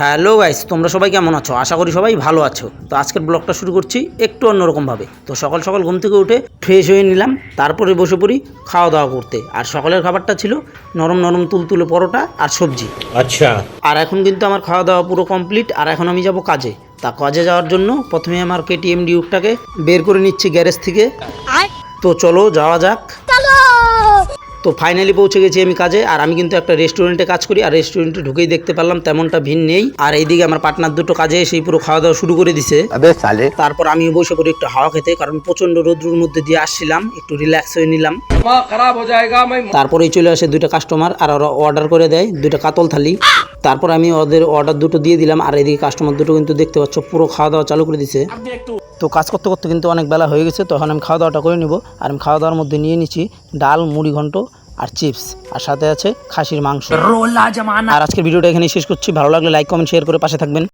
Hello guys তোমরা সবাই কেমন আছো? আশা করি সবাই ভালো আছো। তো আজকের ব্লগটা শুরু করছি একটু অন্যরকমভাবে। তো সকাল সকাল ঘুম থেকে উঠে ফ্রেশ হয়ে নিলাম তারপরে বসে পড়ি খাওয়া দাওয়া করতে। আর সকালের খাবারটা ছিল নরম নরম তুলতুলে পরোটা আর সবজি। আচ্ছা। আর এখন কিন্তু আমার খাওয়া দাওয়া পুরো কমপ্লিট আর এখন আমি যাব কাজে। তা কাজে যাওয়ার জন্য প্রথমে আমার কেটিএম ডিউকটাকে বের করে নিচ্ছি গ্যারেজ থেকে। তো চলো যাওয়া যাক। তো ফাইনালি পৌঁছে গেছি আমি কাজে আর আমি কিন্তু একটা রেস্টুরেন্টে কাজ করি আর রেস্টুরেন্টে ঢুকেই দেখতে পারলাম তেমনটা ভিন নেই। আর এইদিকে আমার পার্টনার দুটো কাজে সেই পুরো খাওয়া দাওয়া শুরু করে দিছে। তারপর আমি বসে পড়ি একটু হাওয়া খেতে কারণ প্রচণ্ড রোদ্রুর মধ্যে দিয়ে আসছিলাম একটু রিল্যাক্স হয়ে নিলাম। তারপরে চলে আসে দুইটা কাস্টমার আর ওরা অর্ডার করে দেয় দুইটা কাতল থালি। তারপর আমি ওদের অর্ডার দুটো দিয়ে দিলাম আর এদিকে কাস্টমার দুটো কিন্তু দেখতে পাচ্ছ পুরো খাওয়া দাওয়া চালু করে দিছে। তো কাজ করতে করতে কিন্তু অনেক বেলা হয়ে গেছে তখন আমি খাওয়া দাওয়াটা করে নিব। আর আমি খাওয়া দাওয়ার মধ্যে নিয়ে নিচ্ছি ডাল মুড়ি ঘন্ট আর চিপস। আর সাথে আছে খাসির মাংস। আর আজকের ভিডিওটা এখানে শেষ করছি। ভালো লাগলে লাইক কমেন্ট শেয়ার করে পাশে থাকবেন।